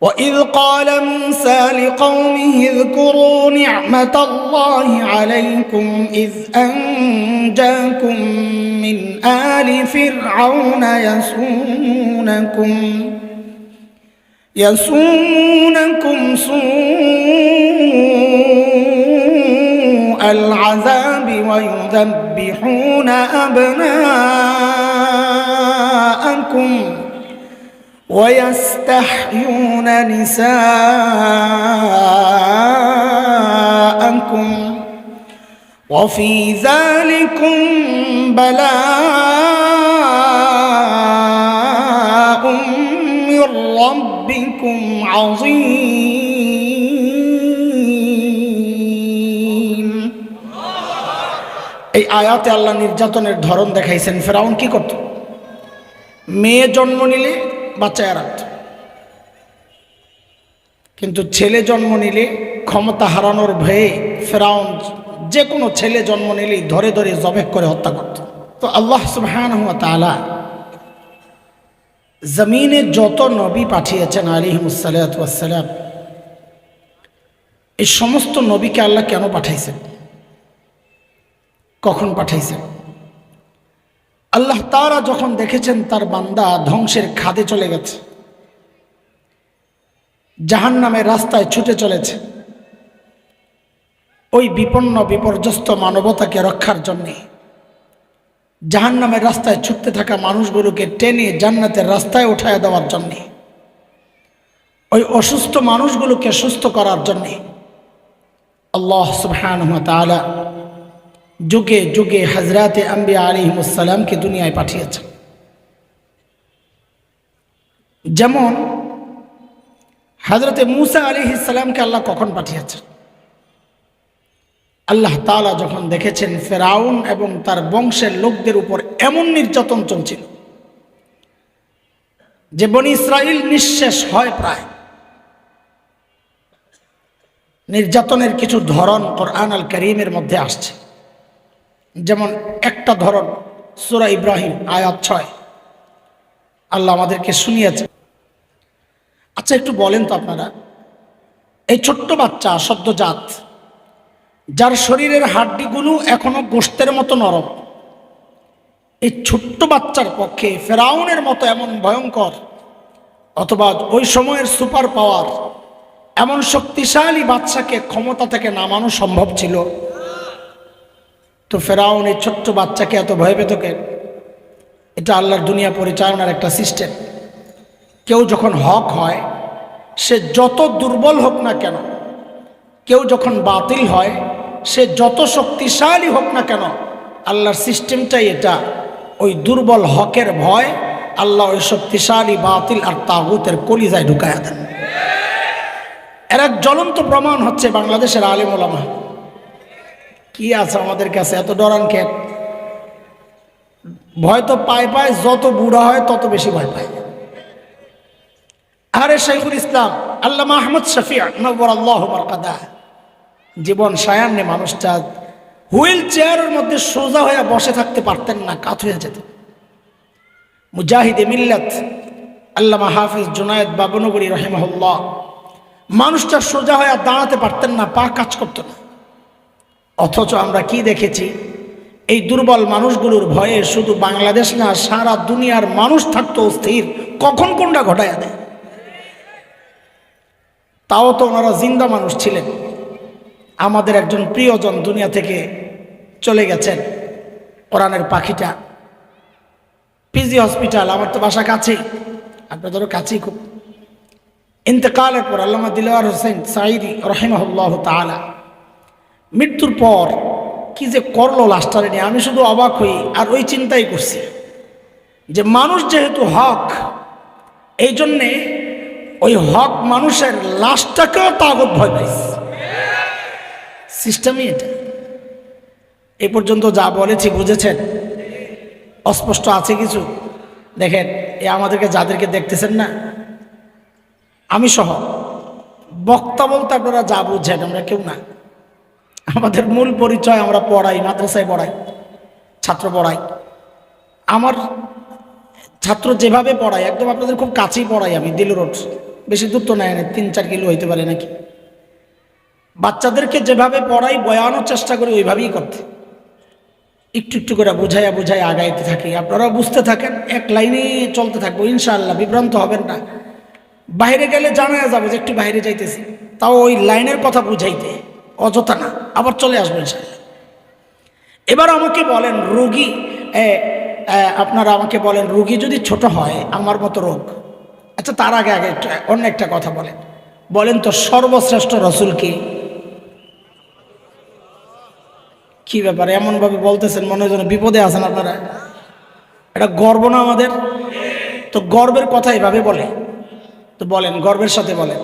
وإذ قال موسى لقومه اذكروا نعمة الله عليكم إذ أنجاكم من آل فرعون يسومونكم يسومونكم سوء العذاب ويذبحون أبناءكم ويستحيون نساءكم وفي ذلكم بلاء من ربكم عظيم এই আয়াতে আল্লাহ নির্যাতনের ধরন দেখাইছেন ফেরাউন কি করত মেয়ে জন্ম নিলে বাচ্চায় রাখত কিন্তু ছেলে জন্ম নিলে ক্ষমতা হারানোর ভয়ে ফেরাউন যে কোনো ছেলে জন্ম নিলেই ধরে ধরে জবেক করে হত্যা করত। তো আল্লাহ সুবহান তালা জমিনে যত নবী পাঠিয়েছেন আলিহিমসালাম এই সমস্ত নবীকে আল্লাহ কেন পাঠাইছেন? কখন পাঠাইছেন? আল্লাহ তারা যখন দেখেছেন তার বান্দা ধ্বংসের খাদে চলে গেছে জাহান নামের রাস্তায় ছুটে চলেছে, ওই বিপন্ন, বিপর্যস্ত মানবতাকে রক্ষার জন্যে জাহান নামের রাস্তায় ছুটতে থাকা মানুষগুলোকে টেনে জান্নাতের রাস্তায় উঠায় দেওয়ার জন্যে, ওই অসুস্থ মানুষগুলোকে সুস্থ করার জন্যে, আল্লাহ সুবহান তালা যুগে যুগে হজরতে আম্বিয়া আলিমসালামকে দুনিয়ায় পাঠিয়েছেন। যেমন হজরতে মুসা আলী আল্লাহ কখন পাঠিয়েছেন? আল্লাহ তালা যখন দেখেছেন ফেরাউন এবং তার বংশের লোকদের উপর এমন নির্যাতন চলছিল, যে বনি ইসরায়েল নিঃশেষ হয় প্রায়। নির্যাতনের কিছু ধরন কোরআন আল করিমের মধ্যে আসছে। যেমন একটা ধরন সুরা ইব্রাহিম, আয়াত ছয়। আল্লাহ আমাদেরকে শুনিয়েছে। আচ্ছা একটু বলেন তো আপনারা, এই ছোট্ট বাচ্চা, সদ্যজাত, যার শরীরের হাড্ডিগুলো এখনও গোষ্ঠের মতো নরম, এই ছোট্ট বাচ্চার পক্ষে ফেরাউনের মতো এমন ভয়ঙ্কর, অথবা ওই সময়ের সুপার পাওয়ার, এমন শক্তিশালী বাচ্চাকে ক্ষমতা থেকে নামানো সম্ভব ছিল? তো ফেরাউন এই ছোট্ট বাচ্চাকে এত ভয় পেত কে এটা আল্লাহর দুনিয়া পরিচালনার একটা সিস্টেম। কেউ যখন হক হয়, সে যত দুর্বল হোক না কেন, কেউ যখন বাতিল হয়, সে যত শক্তিশালী হোক না কেন, আল্লাহর সিস্টেমটাই এটা। ওই দুর্বল হকের ভয় আল্লাহ ওই শক্তিশালী, বাতিল আর তাগুতের কলিজায় ঢুকায়া দেন। এর এক জ্বলন্ত প্রমাণ হচ্ছে বাংলাদেশের আলিম ওলামা। কি আছে আমাদের কাছে? এত ডরান খেত ভয় তো পায় পায়, যত বুড়া হয় তত বেশি ভয় পায়। আরে শাইখুল ইসলাম আল্লাহ মাহমুদ শফিয়া নবর আল্লাহ বরকাদা জীবন সায়ান্নে মানুষটা হুইল চেয়ারের মধ্যে সোজা হয়ে বসে থাকতে পারতেন না, কাত হয়ে যেত। মুজাহিদে মিল্লাত, আল্লামা হাফিজ জুনায়দ বাবনগরী রহিমহল্লাহ। মানুষটা সোজা হয়ে দাঁড়াতে পারতেন না, পা কাজ করতো না। অথচ আমরা কি দেখেছি? এই দুর্বল মানুষগুলোর ভয়ে শুধু বাংলাদেশ না, সারা দুনিয়ার মানুষ থাকতো স্থির কখন কোনটা ঘটায় দেয়? তাও তো ওনারা জিন্দা মানুষ ছিলেন। আমাদের একজন প্রিয়জন দুনিয়া থেকে চলে গেছেন। কোরআনের পাখিটা। পিজি হসপিটাল, আমার তো বাসা কাছেই। আপনাদেরও কাছেই খুব। ইন্তেকালের পর আল্লামা দিলওয়ার হোসেন সাইদি রহিমাহুল্লাহ তালা মৃত্যুর পর কি যে করল লাস্টারে নিয়ে, আমি শুধু অবাক হই আর ওই চিন্তাই করছি যে মানুষ যেহেতু হক, এই জন্যে ওই হক মানুষের লাশটাকেও তাগত ভয় পাইছে। সিস্টেমই এটা। এই পর্যন্ত যা বলেছি বুঝেছেন? অস্পষ্ট আছে কিছু? দেখেন, এ আমাদেরকে যাদেরকে দেখতেছেন না, আমি সহ বক্তা বলতে আপনারা যা বুঝছেন আমরা কেউ না। আমাদের মূল পরিচয় আমরা পড়াই, মাদ্রাসায় পড়াই, ছাত্র পড়াই। আমার ছাত্র যেভাবে পড়াই, একদম আপনাদের খুব কাছেই পড়াই আমি, দিল রোড। বেশি দূর তো নেয় তিন চার কিলো হইতে পারে নাকি? বাচ্চাদেরকে যেভাবে পড়াই, বয়ানোর চেষ্টা করি, ওইভাবেই করতে। একটু একটু করে বুঝাইয়া বুঝাইয়া আগাইতে থাকি। আপনারা বুঝতে থাকেন, এক লাইনে চলতে থাকব, ইনশাআল্লাহ, বিভ্রান্ত হবেন না। বাইরে গেলে জানা যাবে যে একটু বাইরে যাইতেছি। তাও ওই লাইনের কথা বুঝাইতে। অযথা না, আবার চলে আসবেন এবার আমাকে বলেন, রোগী আপনারা আমাকে বলেন, রোগী যদি ছোট হয়, আমার মতো রোগ? আচ্ছা তার আগে আগে অন্য একটা কথা বলেন। বলেন তো, সর্বশ্রেষ্ঠ রসুল কি? কি ব্যাপার, এমনভাবে বলতেছেন, মনে হয় যেন বিপদে আছেন আপনারা। এটা গর্ব না আমাদের? তো গর্বের কথা এভাবে বলে। তো বলেন, গর্বের সাথে বলেন।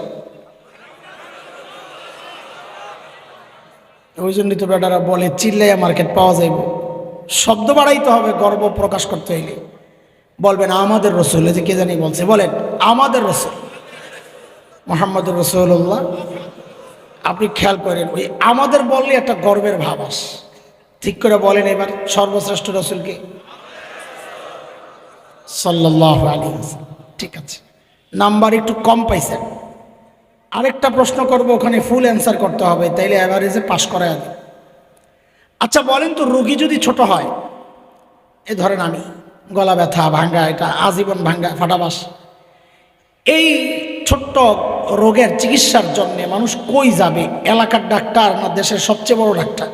ওই জন্যই তো বলে, চিল্লাইয়া মার্কেট পাওয়া যাইব। শব্দ বাড়াইতে হবে, গর্ব প্রকাশ করতে হইলে। বলবেন, আমাদের রসুল। যে কে জানি বলছে, বলেন, আমাদের রসুল। মোহাম্মদ রসুল্লাহ আপনি খেয়াল করেন, ওই আমাদের বললে একটা গর্বের ভাব আস। ঠিক করে বলেন এবার, সর্বশ্রেষ্ঠ রসুলকে সাল্লাহ আলী ঠিক আছে। নাম্বার একটু কম পাইছেন। আরেকটা প্রশ্ন করব, ওখানে ফুল অ্যান্সার করতে হবে, তাইলে অ্যাভারেজে পাশ করা যাবে আচ্ছা বলেন তো, রুগী যদি ছোট হয়, এ ধরেন আমি, গলা ব্যথা, ভাঙ্গা, এটা আজীবন ভাঙ্গা, ফাটাবাস, এই ছোট্ট রোগের চিকিৎসার জন্য মানুষ কই যাবে? এলাকার ডাক্তার না দেশের সবচেয়ে বড় ডাক্তার?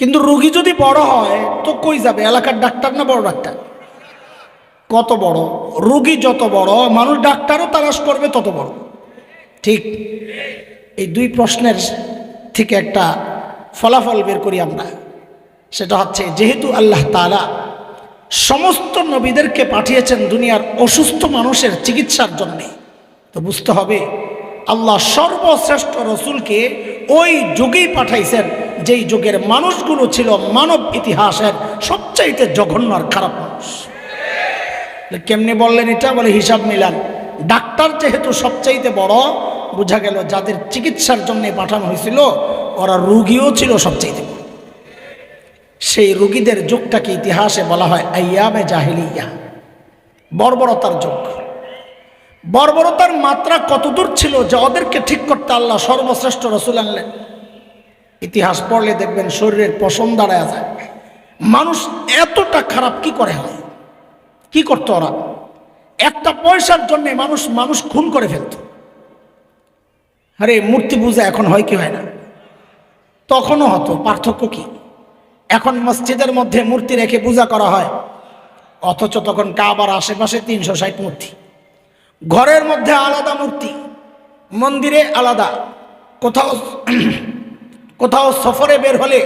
কিন্তু রুগী যদি বড় হয়, তো কই যাবে? এলাকার ডাক্তার না বড় ডাক্তার? কত বড়? রোগী যত বড়, মানুষ ডাক্তারও তালাশ করবে তত বড়। ঠিক এই দুই প্রশ্নের থেকে একটা ফলাফল বের করি আমরা। সেটা হচ্ছে, যেহেতু আল্লাহ তালা সমস্ত নবীদেরকে পাঠিয়েছেন দুনিয়ার অসুস্থ মানুষের চিকিৎসার জন্যে, তো বুঝতে হবে, আল্লাহ সর্বশ্রেষ্ঠ রসুলকে ওই যুগেই পাঠাইছেন যেই যুগের মানুষগুলো ছিল মানব ইতিহাসের সবচাইতে জঘন্য আর খারাপ মানুষ। কেমনি বললেন এটা? বলে হিসাব মিলান ডাক্তার যেহেতু সবচাইতে বড়, বোঝা গেল যাদের চিকিৎসার জন্য পাঠানো হয়েছিল, ওরা রুগীও ছিল সবচাইতে সেই রুগীদের যুগটাকে ইতিহাসে বলা হয় আইয়ামে জাহিলিয়া। বর্বরতার যুগ। বর্বরতার মাত্রা কতদূর ছিল যে ওদেরকে ঠিক করতে আল্লাহ সর্বশ্রেষ্ঠ রসুল আনলেন? ইতিহাস পড়লে দেখবেন শরীরের পশম দাঁড়ায় যায়। মানুষ এতটা খারাপ কি করে হয়? কি করতো ওরা? একটা পয়সার জন্য মানুষ মানুষ খুন করে ফেলত। আরে, মূর্তি পূজা এখন হয় কি হয় না? তখনও হতো, পার্থক্য কি? এখন মসজিদের মধ্যে মূর্তি রেখে পূজা করা হয়, অথচ তখন কাবার আশেপাশে তিনশো ষাট মূর্তি। ঘরের মধ্যে আলাদা মূর্তি, মন্দিরে আলাদা। কোথাও কোথাও সফরে বের হলে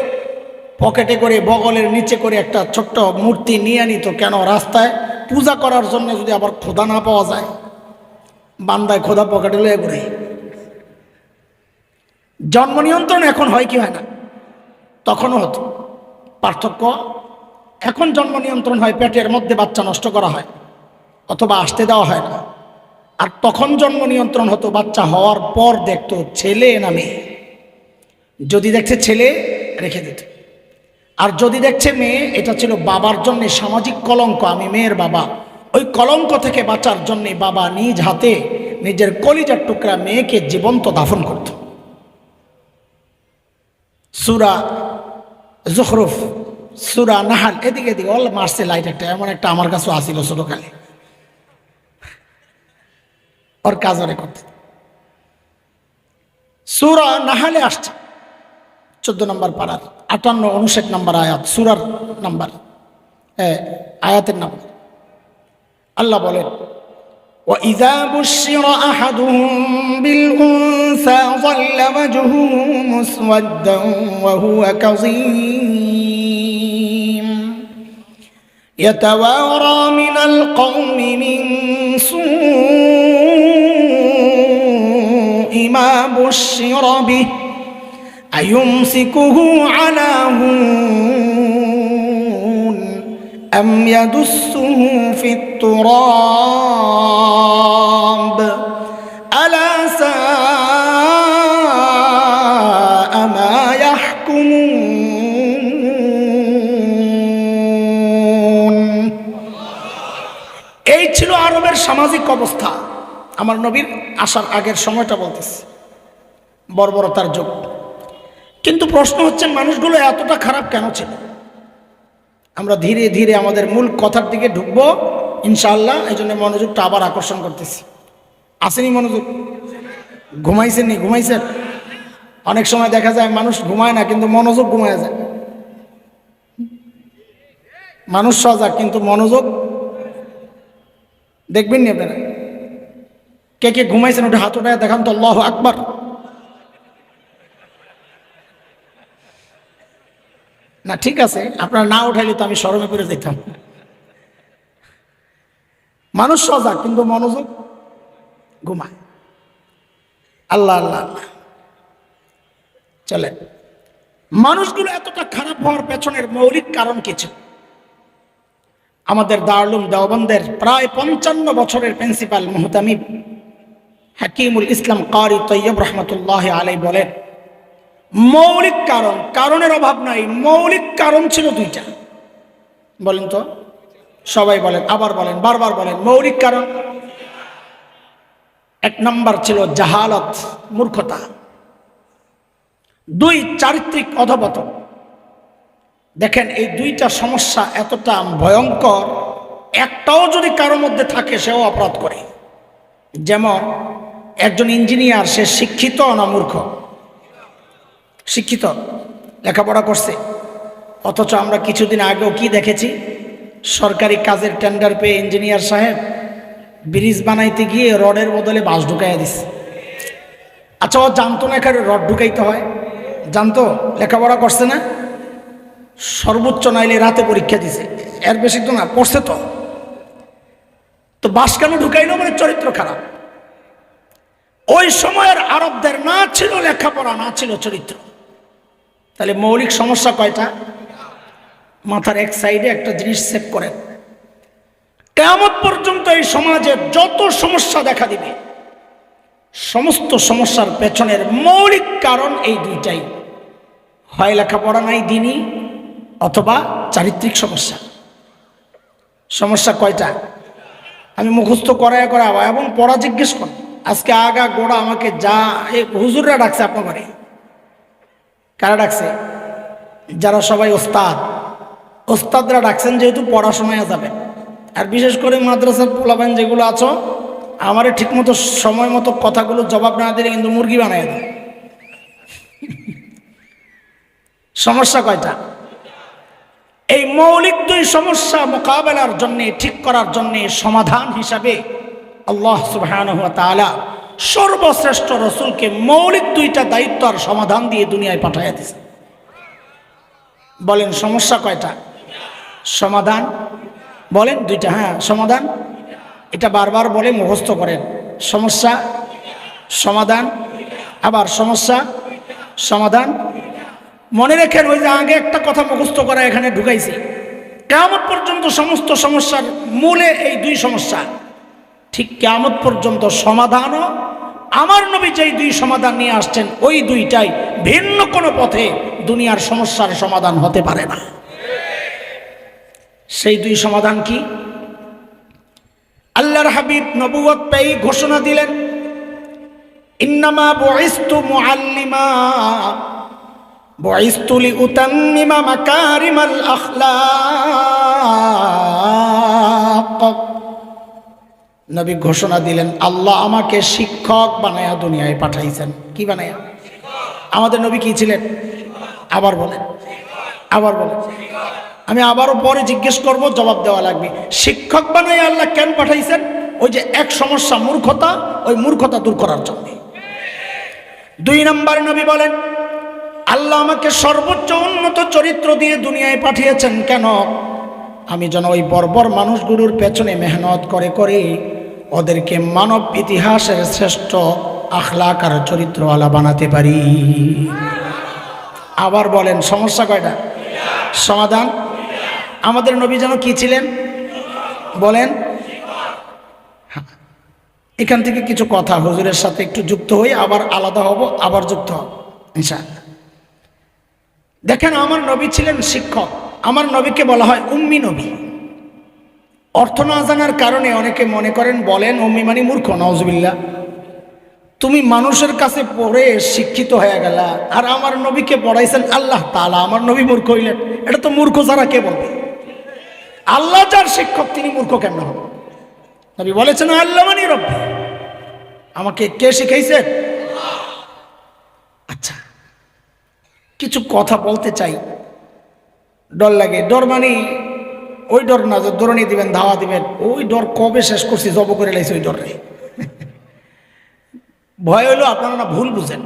পকেটে করে বগলের নিচে করে একটা ছোট্ট মূর্তি নিয়ে নিত, কেন? রাস্তায় পূজা করার জন্য যদি আবার খোদা না পাওয়া যায়, বান্দায় খোদা পকেটে লয়ে ঘুরে জন্ম নিয়ন্ত্রণ এখন হয় কি হয় না? তখনও হতো। পার্থক্য, এখন জন্ম নিয়ন্ত্রণ হয় পেটের মধ্যে বাচ্চা নষ্ট করা হয়, অথবা আসতে দেওয়া হয় না। আর তখন জন্ম নিয়ন্ত্রণ হতো বাচ্চা হওয়ার পর দেখতো ছেলে না মেয়ে। যদি দেখছে ছেলে, রেখে দিত। আর যদি দেখছে মেয়ে, এটা ছিল বাবার জন্য সামাজিক কলঙ্ক, আমি মেয়ের বাবা। ওই কলঙ্ক থেকে বাঁচার জন্য বাবা নিজ হাতে নিজের কলিজার টুকরা মেয়েকে জীবন্ত দাফন করত। সুরা জখরুফ, সুরা নাহাল, এদিকে এদিকে, অল মারছে লাইট একটা, এমন একটা আমার কাছেও আসিল ছোটকালে। ওর কাজ ওরে করতে। সুরা নাহালে আসছে। চোদ্দ নম্বর পাড়ার আটান্ন উনষাট নম্বর আয়াত সুরার নাম্বার আয়াতের নাম্বার আল্লাহ বলেন وإذا بشر أحدهم بالأنثى ظل وجهه مسودا وهو كظيم يتوارى من القوم من سوء ما بشر به أيمسكه على هون أم يدسه في التراب ألا ساء ما يحكمون এই ছিল আরবের সামাজিক অবস্থা আমার নবীর আসার আগের সময়টা বলতেছে বর্বরতার যুগ কিন্তু প্রশ্ন হচ্ছে, মানুষগুলো এতটা খারাপ কেন ছিল? আমরা ধীরে ধীরে আমাদের মূল কথার দিকে ঢুকবো, ইনশাআল্লাহ এই জন্য মনোযোগটা আবার আকর্ষণ করতেছি। আসেনি মনোযোগ? ঘুমাইছেন নি ঘুমাইছেন? অনেক সময় দেখা যায় মানুষ ঘুমায় না, কিন্তু মনোযোগ ঘুমায় যায়। মানুষ সজাগ, কিন্তু মনোযোগ দেখবেন নি আপনারা? কে কে ঘুমাইছেন, ওটা হাত ওটায় দেখান তো, আল্লাহ আকবার। না, ঠিক আছে, আপনারা না উঠাইলে তো আমি সরমে পড়ে যেতাম। মানুষ সজাগ, কিন্তু মনোযোগ ঘুমায়। আল্লাহ আল্লাহ আল্লাহ। চলে মানুষগুলো এতটা খারাপ হওয়ার পেছনের মৌলিক কারণ কিছু? আমাদের দারুম দেওবন্দের প্রায় পঞ্চান্ন বছরের প্রিন্সিপাল মোহতামিম হাকিমুল ইসলাম কারি তৈয়ব রহমতুল্লাহ আলাই বলেন মৌলিক কারণ, কারণের অভাব নাই, মৌলিক কারণ ছিল দুইটা। বলেন তো? সবাই বলেন, আবার বলেন, বারবার বলেন, মৌলিক কারণ। এক নম্বর ছিল জাহালত, মূর্খতা। দুই, চারিত্রিক অধপত দেখেন, এই দুইটা সমস্যা এতটা ভয়ঙ্কর, একটাও যদি কারোর মধ্যে থাকে, সেও অপরাধ করে। যেমন, একজন ইঞ্জিনিয়ার, সে শিক্ষিত না মূর্খ। শিক্ষিত, লেখাপড়া করছে। অথচ আমরা কিছুদিন আগেও কি দেখেছি? সরকারি কাজের টেন্ডার পেয়ে ইঞ্জিনিয়ার সাহেব ব্রিজ বানাইতে গিয়ে রডের বদলে বাঁশ ঢুকাইয়া দিছে। আচ্ছা ও জানতো না এখানে রড ঢুকাইতে হয়? জানতো? লেখাপড়া করছে না? সর্বোচ্চ নাইলে রাতে পরীক্ষা দিছে। এর বেশি তো না, পড়ছে তো। তো বাস কেন ঢুকাইলো মানে চরিত্র খারাপ? ওই সময়ের আরবদের না ছিল লেখাপড়া, না ছিল চরিত্র। তাহলে মৌলিক সমস্যা কয়টা? মাথার এক সাইডে একটা জিনিস সেভ করেন। কেমন পর্যন্ত এই সমাজে যত সমস্যা দেখা দিবে, সমস্ত সমস্যার পেছনের মৌলিক কারণ এই দুইটাই। হয় লেখাপড়া নাই দিনই, অথবা চারিত্রিক সমস্যা। সমস্যা কয়টা? আমি মুখস্থ করায় করা এবং পড়া জিজ্ঞেস কর আজকে আগা গোড়া আমাকে যা হুজুররা ডাকছে আপনার ঘরে। কারা ডাকছে? যারা সবাই ওস্তাদ। ওস্তাদরা ডাকছেন যেহেতু পড়াশোনায় যাবে আর বিশেষ করে মাদ্রাসার পোলাবেন যেগুলো আছো, আমারে ঠিকমতো সময় মতো কথাগুলো জবাব না দিলে কিন্তু মুরগি বানাই দেয় সমস্যা কয়টা? এই মৌলিক দুই সমস্যা মোকাবেলার জন্যে, ঠিক করার জন্যে সমাধান হিসাবে আল্লাহ সুবাহ সর্বশ্রেষ্ঠ রসুলকে মৌলিক দুইটা দায়িত্ব আর সমাধান দিয়ে দুনিয়ায় পাঠাইয়া দিছে। বলেন, সমস্যা কয়টা? সমাধান? বলেন দুইটা হ্যাঁ সমাধান। এটা বারবার বলে মুখস্থ করেন। সমস্যা? সমাধান। আবার সমস্যা? সমাধান। মনে রেখেন, ওই যে আগে একটা কথা মুখস্থ করা এখানে ঢুকাইছি। কেমন পর্যন্ত সমস্ত সমস্যার মূলে এই দুই সমস্যা। ঠিক কেমন পর্যন্ত সমাধানও আমার নবী যেই দুই সমাধান নিয়ে আসছেন, ওই দুইটাই ভিন্ন কোনো পথে দুনিয়ার সমস্যার সমাধান হতে পারে না। সেই দুই সমাধান কি? আল্লাহর হাবিব নবুয়ত পেয়ে ঘোষণা দিলেন, ইন্নামা বয়স্তু নবী ঘোষণা দিলেন, আল্লাহ আমাকে শিক্ষক বানায়া দুনিয়ায় পাঠাইছেন। কি বানায়া? আমাদের নবী কি ছিলেন? আবার বলেন। আবার বলেন। আমি আবারও পরে জিজ্ঞেস করব, জবাব দেওয়া লাগবে। শিক্ষক বানাই আল্লাহ কেন পাঠাইছেন? ওই যে এক সমস্যা, মূর্খতা, ওই মূর্খতা দূর করার জন্য। দুই নম্বর নবী বলেন, আল্লাহ আমাকে সর্বোচ্চ উন্নত চরিত্র দিয়ে দুনিয়ায় পাঠিয়েছেন কেন? আমি যেন ওই বর্বর মানুষগুলোর পেছনে মেহনত করে করে ওদেরকে মানব ইতিহাসের শ্রেষ্ঠ আখলাক আর চরিত্রওয়ালা বানাতে পারি। আবার বলেন, সমস্যা কয়টা? সমাধান? আমাদের নবী যেন কি ছিলেন? বলেন। হ্যাঁ। এখান থেকে কিছু কথা হুজুরের সাথে একটু যুক্ত হই, আবার আলাদা হব, আবার যুক্ত হব দেখেন, আমার নবী ছিলেন শিক্ষক। আমার নবীকে বলা হয় উম্মি নবী। অর্থ না জানার কারণে অনেকে মনে করেন, বলেন, অম্মি মানে মূর্খ নওয়াজবিল্লা তুমি মানুষের কাছে পড়ে শিক্ষিত হয়ে গেলা, আর আমার নবীকে পড়াইছেন আল্লাহ তালা আমার নবী মূর্খ হইলেন। এটা তো মূর্খ যারা কে বলবে? আল্লাহ যার শিক্ষক, তিনি মূর্খ কেন হবে নবী বলেছেন, আল্লাহ মানি রব্বি। আমাকে কে শিখাইছেন আচ্ছা কিছু কথা বলতে চাই। ডর লাগে, ডর মানে ওই ডর না, যে দৌড়ানি দিবেন, ধাওয়া দিবেন। ওই ডর কবে শেষ করছি, জব করে লাইছে ওই ডরে। ভয় হলো আপনারা না ভুল বুঝেন।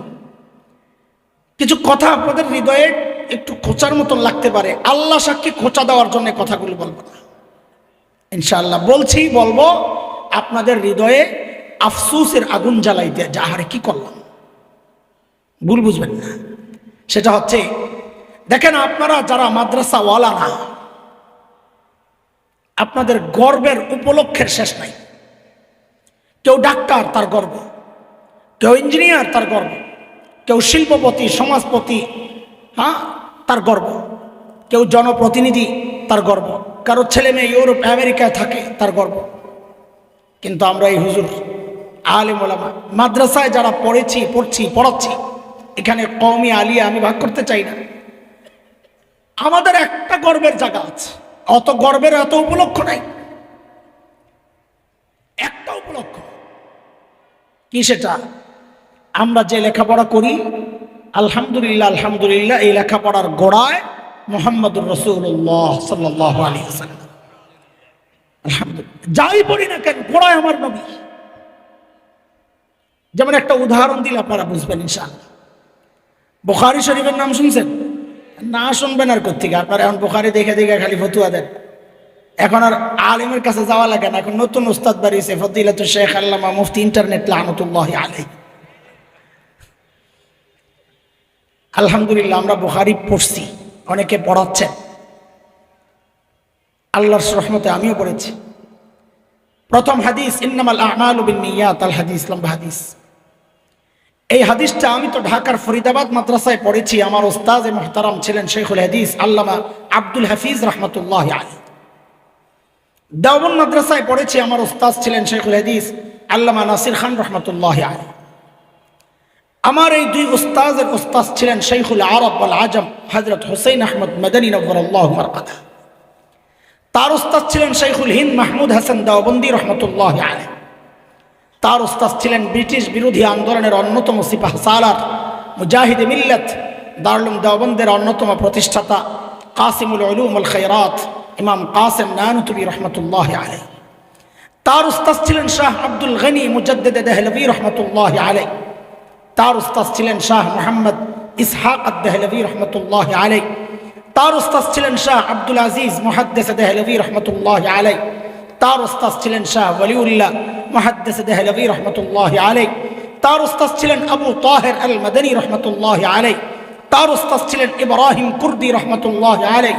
কিছু কথা আপনাদের হৃদয়ে একটু খোঁচার মতন লাগতে পারে। আল্লাহ সাক্ষী খোঁচা দেওয়ার জন্য কথাগুলো বলব না। ইনশাআল্লাহ বলছি, বলব, আপনাদের হৃদয়ে আফসুসের আগুন জ্বালাই জ্বালাইতে যাহারে কি করলাম? ভুল বুঝবেন না। সেটা হচ্ছে, দেখেন আপনারা যারা মাদ্রাসাওয়ালা না আপনাদের গর্বের উপলক্ষের শেষ নাই। কেউ ডাক্তার তার গর্ব, কেউ ইঞ্জিনিয়ার তার গর্ব, কেউ শিল্পপতি, সমাজপতি হ্যাঁ তার গর্ব, কেউ জনপ্রতিনিধি তার গর্ব, কারও ছেলে মেয়ে ইউরোপ, আমেরিকায় থাকে তার গর্ব। কিন্তু আমরা এই হুজুর, আলিম ওলামা, মাদ্রাসায় যারা পড়েছি, পড়ছি, পড়াচ্ছি, এখানে কমই আলিয়া আমি ভাগ করতে চাই না। আমাদের একটা গর্বের জায়গা আছে। অত গর্বের এত উপলক্ষ নাই। একটা উপলক্ষ। কি সেটা? আমরা যে লেখাপড়া করি, আলহামদুলিল্লাহ আলহামদুলিল্লাহ, এই লেখাপড়ার গোড়ায় মোহাম্মদুর রসুল্লাহ সাল্লাহ আলী আলহামদুলিল্লাহ। যাই পড়ি না কেন, গোড়ায় আমার নবী। যেমন একটা উদাহরণ দিলে আপনারা বুঝবেন ইনশাআল্লাহ। বোখারি শরীফের নাম শুনছেন? না শুনবেন আর কোথেকে আপনারা এখন বোখারি দেখে দেখে খালি ফতুয়া দেন। এখন আর আলিমের কাছে যাওয়া লাগে না। এখন নতুন উস্তাদ বাড়িয়েছে ফদিলা তো শেখ আল্লামা মুফতি ইন্টারনেট লাহমতুল্লাহ আলাই আলহামদুলিল্লাহ, আমরা বোখারি পড়ছি। অনেকে পড়াচ্ছেন। আল্লাহর রহমতে আমিও পড়েছি। প্রথম হাদিস, ইন্নামাল আমাল বিন নিয়াত, আল হাদিস, লম্বা হাদিস। এই হাদিসটা আমি তো ঢাকার ফরিদাবাদ মাদ্রাসায় পড়েছি। আমার ওস্তাজ মোহতারাম ছিলেন শেখুল হাদিস আল্লামা আব্দুল হাফিজ রহমতুল্লাহ আলী দেওবন মাদ্রাসায় পড়েছি। আমার ওস্তাজ ছিলেন শেখুল হাদিস আল্লামা নাসির খান রহমতুল্লাহ আলী আমার এই দুই ওস্তাজের ওস্তাজ ছিলেন শেখুল আরব আল আজম হজরত হুসൈন আহমদ মদনী নবরুল্লাহ তার ওস্তাদ ছিলেন শেখুল হিন্দ মাহমুদ হাসান দেওবন্দি রহমতুল্লাহ আলী তার ওস্তাদ ছিলেন ব্রিটিশ বিরোধী আন্দোলনের অন্যতম সিপাহ সালার মুজাহিদে মিল্লত দারুল দেওবন্দের অন্যতম প্রতিষ্ঠাতা কাসিমুল উলুম আল খৈরাত, ইমাম কাসেম নানুতুবি রহমতুল্লাহ আলী তার উস্তাদ ছিলেন শাহ আব্দুল গনি মুজদ্দেদ দেহলবী রহমতুল্লাহ আলী তার উস্তাদ ছিলেন শাহ মোহাম্মদ ইসহাক আদহলবী রহমতুল্লাহ আলী তার উস্তাদ ছিলেন শাহ আব্দুল আজিজ মুহাদ্দেস দেহলবী রহমতুল্লাহ আলী তার উস্তাদ ছিলেন শাহ ওলিউল্লাহ মুহাদ্দেস দেহলবী রহমতুল্লাহ আলী তার উস্তাদ ছিলেন আবু তাহের আল মদনী রহমতুল্লাহ আলী তার উস্তাদ ছিলেন ইব্রাহিম কুর্দি রহমতুল্লাহ আলী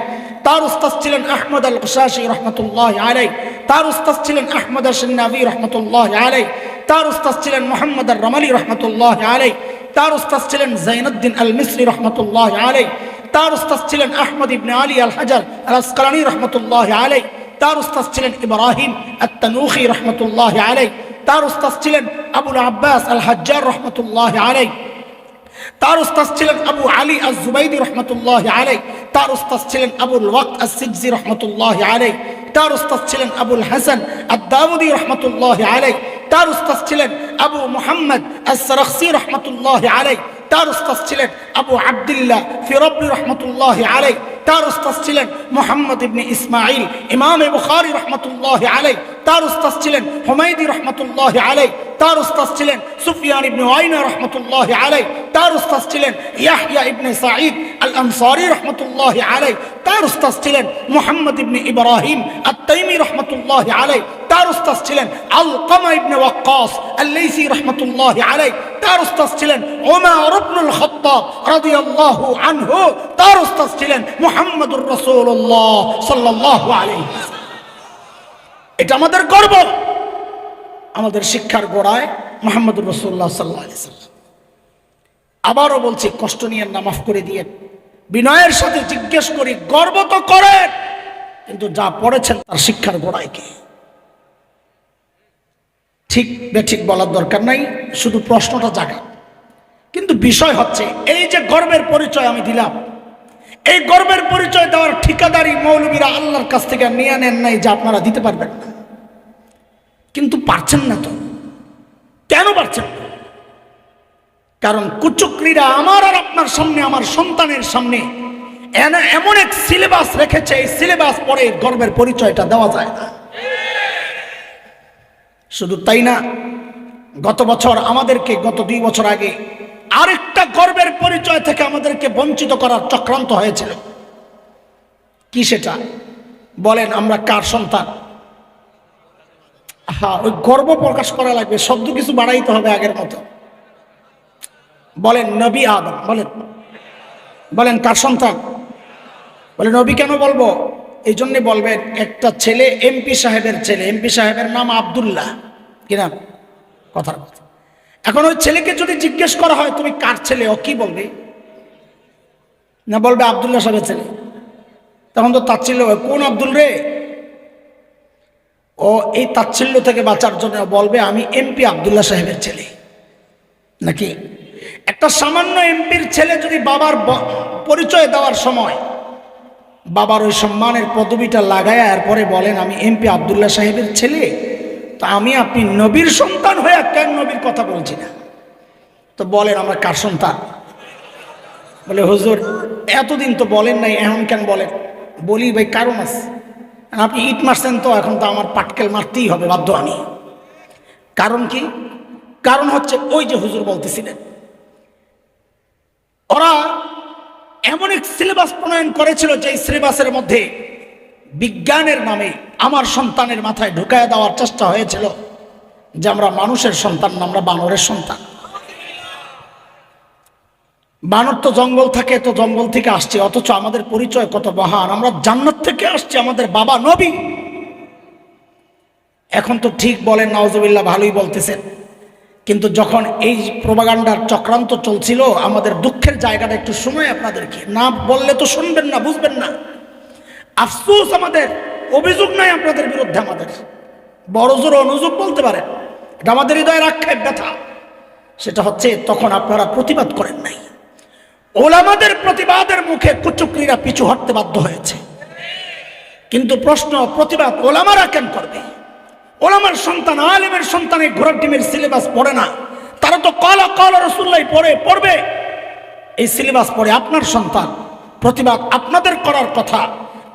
তার উস্তাদ ছিলেন আহমদ আল কুশাশি রহমতুল্লাহ আলাই তার উস্তাদ ছিলেন আহমদ আল সিন্নাবি রহমতুল্লাহ আলাই তার উস্তাদ ছিলেন মোহাম্মদ আল রমালি রহমতুল্লাহ আলাই তার উস্তাদ ছিলেন জাইনুদ্দিন আল মিসরি রহমতুল্লাহ আলাই তার উস্তাদ ছিলেন আহমদ ইবনে আলী আল হাজার আল আসকালানি রহমতুল্লাহ আলাই তার উস্তাদ ছিলেন ইব্রাহিম আত্তানুখি রহমতুল্লাহ আলাই তার উস্তাদ ছিলেন আবুল আব্বাস আল হাজ্জার রহমতুল্লাহ আলাই তার উস্তাদ ছিলেন আবু আলী আজ জুবাইদি রহমতুল্লাহ আলাই তার উস্তাদ ছিলেন আবুল ওয়াক্ত আসিজি রহমতুল্লাহ আলাই তার উস্তাদ ছিলেন আবুল হাসান আদাউদি রহমতুল্লাহ আলাই তার উস্তাদ ছিলেন আবু মুহাম্মদ আসরখসি রহমতুল্লাহ আলাই তার উস্তাদ ছিলেন আবু আবদুল্লাহ ফিরবলি রহমতুল্লাহ আলাই তার উস্তাদ ছিলেন মোহাম্মদ ইবনে ইসমাইল ইমাম বুখারি রহমতুল্লাহ আলাই তার উস্তাদ ছিলেন হুমায়দি রহমতুল্লাহ আলাই তার উস্তাদ ছিলেন সুফিয়ান ইবনে ওয়াইনা রহমতুল্লাহ আলাই তার উস্তাদ ছিলেন ইয়াহইয়া ইবনে সাঈদ আল আনসারি রহমতুল্লাহ আলাই তার উস্তাদ ছিলেন মোহাম্মদ ইবনে ইব্রাহিম আত-তাইমি রহমতুল্লাহ আলাই তার উস্তাদ ছিলেন আলকামা ইবনে ওয়াক্কাস আল-লাইসি রহমতুল্লাহ আলাই তার উস্তাদ ছিলেন ওমর ইবনুল খাত্তাব রাদিয়াল্লাহু আনহু। তার উস্তাদ ছিলেন মুহাম্মদুর রাসূলুল্লাহ সাল্লাল্লাহু আলাইহি এটা আমাদের গর্ব। আমাদের শিক্ষার গোড়ায় মোহাম্মদুর রসুল্লাহ সাল্লাহ আলি সাল্লাম আবারও বলছি, কষ্ট নিয়ে নামাফ করে দিয়ে, বিনয়ের সাথে জিজ্ঞেস করি, গর্ব তো করেন, কিন্তু যা পড়েছেন তার শিক্ষার গোড়ায় কি? ঠিক বেঠিক বলার দরকার নাই, শুধু প্রশ্নটা জাগা কিন্তু বিষয় হচ্ছে, এই যে গর্বের পরিচয় আমি দিলাম, এই গর্বের পরিচয় দেওয়ার ঠিকাদারি মৌলবীরা আল্লাহর কাছ থেকে নিয়ে নেন নাই যে আপনারা দিতে পারবেন না। কিন্তু পারছেন না তো। কেন পারছেন না? কারণ কুচুকরিরা আমার আর আপনার সামনে, আমার সন্তানের সামনে এমন এক সিলেবাস রেখেছে, এই সিলেবাস পরে গর্বের পরিচয়টা দেওয়া যায় না। শুধু তাই না, গত বছর আমাদেরকে গত দুই বছর আগে আরেকটা গর্বের পরিচয় থেকে আমাদেরকে বঞ্চিত করার চক্রান্ত হয়েছিল। কি সেটা? বলেন আমরা কার সন্তান? হ্যাঁ ওই গর্ব প্রকাশ করা লাগবে, শব্দ কিছু বাড়াইতে হবে আগের মতো। বলেন নবী আদম, বলেন। বলেন কার সন্তান? বলে নবী কেন বলব? এই জন্যে বলবেন একটা ছেলে, এমপি সাহেবের ছেলে, এমপি সাহেবের নাম আবদুল্লাহ। কি নাম? কথার কথা। এখন ওই ছেলেকে যদি জিজ্ঞেস করা হয়, তুমি কার ছেলে ও কি বলবে? না বলবে আবদুল্লাহ সাহেবের ছেলে। তখন তো তাচ্ছিল্য কোন আব্দুল রে? ও এই তাচ্ছিল্য থেকে বাঁচার জন্য বলবে, আমি এমপি আবদুল্লাহ সাহেবের ছেলে। নাকি? একটা সামান্য এমপির ছেলে যদি বাবার পরিচয় দেওয়ার সময় বাবার ওই সম্মানের পদবিটা লাগায় এরপরে বলেন, আমি এমপি আবদুল্লাহ সাহেবের ছেলে। তো আমি আপনি নবীর সন্তান হয়ে কেন নবীর কথা বলছি না? তো বলেন, আমরা কার সন্তান? বলে, হুজুর, এতদিন তো বলেন নাই, এখন কেন বলেন? বলি, ভাই, কারণ আছে। আপনি ইট মারছেন তো, এখন তো আমার পাটকেল মারতেই হবে, বাধ্য আমি। কারণ কি? কারণ হচ্ছে ওই যে হুজুর বলতেছিলেন, ওরা এমন এক সিলেবাস প্রণয়ন করেছিল যে সিলেবাসের মধ্যে বিজ্ঞানের নামে আমার সন্তানের মাথায় ঢুকায় দেওয়ার চেষ্টা হয়েছিল যে আমরা মানুষের সন্তান না, আমরা বানরের সন্তান। বানর তো জঙ্গল থাকে, তো জঙ্গল থেকে আসছে, অথচ আমাদের পরিচয় কত মহান, আমরা জান্নাত থেকে আসছি, আমাদের বাবা নবী। এখন তো ঠিক বলেন নওয়াজবিল্লাহ ভালোই বলতেছেন। কিন্তু যখন এই প্রবাগান্ডার চক্রান্ত চলছিল, আমাদের দুঃখের জায়গাটা একটু সময় আপনাদেরকে। না বললে তো শুনবেন না, বুঝবেন না। আফসোস আমাদের, অভিযোগ নাই আপনাদের বিরুদ্ধে আমাদের। বড় জোর অনুযোগ বলতে পারেন এটা আমাদের হৃদয়ের আক্ষেপ, ব্যথা। সেটা হচ্ছে, তখন আপনারা প্রতিবাদ করেন নাই। ওলামাদের প্রতিবাদের মুখে কুচুকরিরা পিছু হটতে বাধ্য হয়েছে। কিন্তু প্রশ্ন, প্রতিবাদ ওলামারা কেন করবে? ওলামার সন্তান, আলেমের সন্তানে ঘোড়ার টিমের সিলেবাস পড়ে না। তারা তো কলা কলা রসুল্লাই পড়ে, পড়বে। এই সিলেবাস পড়ে আপনার সন্তান। প্রতিবাদ আপনাদের করার কথা।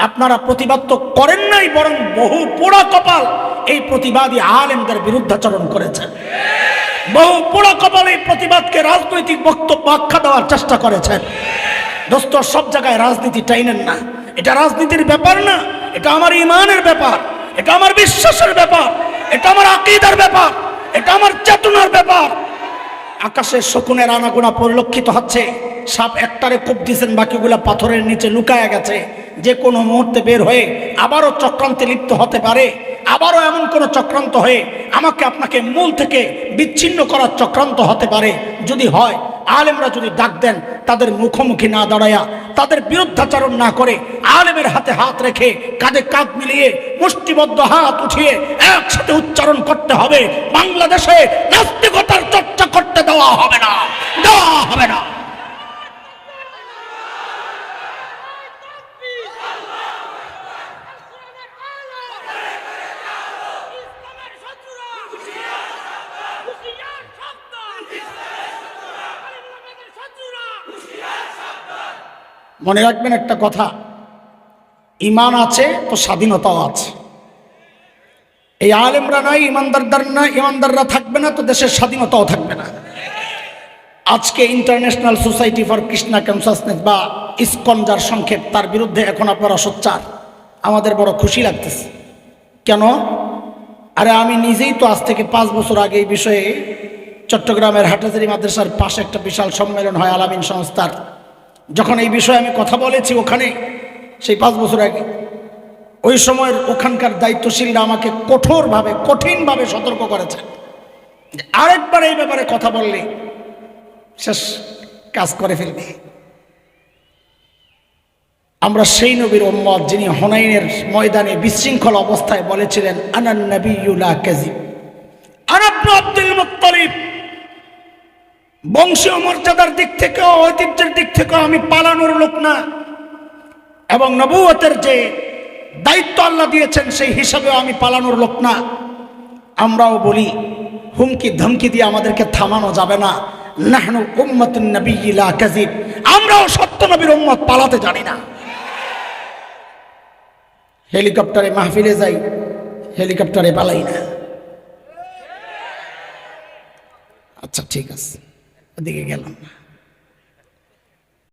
আপনারা প্রতিবাদ তো করেন নাই, বরং বহু পোড়া কপাল এই প্রতিবাদী আলেমদের বিরুদ্ধাচরণ করেছেন বহু পোড়া কপাল এই প্রতিবাদকে রাজনৈতিক বক্তব্য আখ্যা দেওয়ার চেষ্টা করেছেন দোস্ত, সব জায়গায় রাজনীতি টাইনেন না। এটা রাজনীতির ব্যাপার না, এটা আমার ইমানের ব্যাপার। এটা আমার বিশ্বাসের ব্যাপার, এটা আমার আকিদার ব্যাপার, এটা আমার চেতনার ব্যাপার। আকাশের শকুনের আনাগোনা পরিলক্ষিত হচ্ছে, সাপ একটারে কোপ দিয়েছেন বাকিগুলা পাথরের নিচে লুকায়া গেছে। যে কোনো মুহূর্তে বের হয়ে আবারও চক্রান্তে লিপ্ত হতে পারে, আবারও এমন কোনো চক্রান্ত হয়ে আমাকে আপনাকে মূল থেকে বিচ্ছিন্ন করার চক্রান্ত হতে পারে। যদি হয়, আলেমরা যদি ডাক দেন, তাদের মুখোমুখি না দাঁড়ায়া, তাদের বিরুদ্ধাচরণ না করে আলেমের হাতে হাত রেখে কাঁধে কাঁধ মিলিয়ে মুষ্টিবদ্ধ হাত উঠিয়ে একসাথে উচ্চারণ করতে হবে। বাংলাদেশে নাস্তিকতার চর্চা করতে দেওয়া হবে না, দেওয়া হবে না। মনে রাখবেন একটা কথা, ইমান আছে তো স্বাধীনতাও আছে। এই আলেমরা নাই ইমানদারদার না ইমানদাররা থাকবে না তো দেশের স্বাধীনতাও থাকবে না। আজকে International Society for Krishna Consciousness বা ইসকন যার সংক্ষেপ, তার বিরুদ্ধে এখন আপনারা সোচ্চার আমাদের বড় খুশি লাগতেছে। কেন? আরে আমি নিজেই তো আজ থেকে পাঁচ বছর আগে এই বিষয়ে চট্টগ্রামের হাটাজারি মাদ্রাসার পাশে একটা বিশাল সম্মেলন হয় আলামিন সংস্থার। যখন এই বিষয়ে আমি কথা বলেছি ওখানে, সেই পাঁচ বছর আগে, ওই সময়ের ওখানকার দায়িত্বশীলরা আমাকে কঠোরভাবে, কঠিনভাবে সতর্ক করেছে। আরেকবার এই ব্যাপারে কথা বললে, শেষ কাজ করে ফেলবে। আমরা সেই নবীর উম্মত যিনি হনাইনের ময়দানে বিশৃঙ্খল অবস্থায় বলেছিলেন, আনান নবিউলা কাজিব আনাবনু আব্দুল বংশীয় মর্যাদার দিক থেকে ঐতিহ্যের দিক থেকে আমি পালানোর লোক না। এবং নবুয়তের যে দায়িত্ব আল্লাহ দিয়েছেন, সেই হিসাবেও আমি পালানোর লোক না। আমরাও বলি, হুমকি ধমকি দিয়ে আমাদেরকে থামানো যাবে না। নাহনু উম্মতুন নবিয়্যিলা কাযিব। আমরাও সত্য নবীর উম্মত, পালাতে জানি না। হেলিকপ্টারে মাহফিলে যাই, হেলিকপ্টারে পালাই না। আচ্ছা ঠিক আছে। ওদিকে গেলাম। না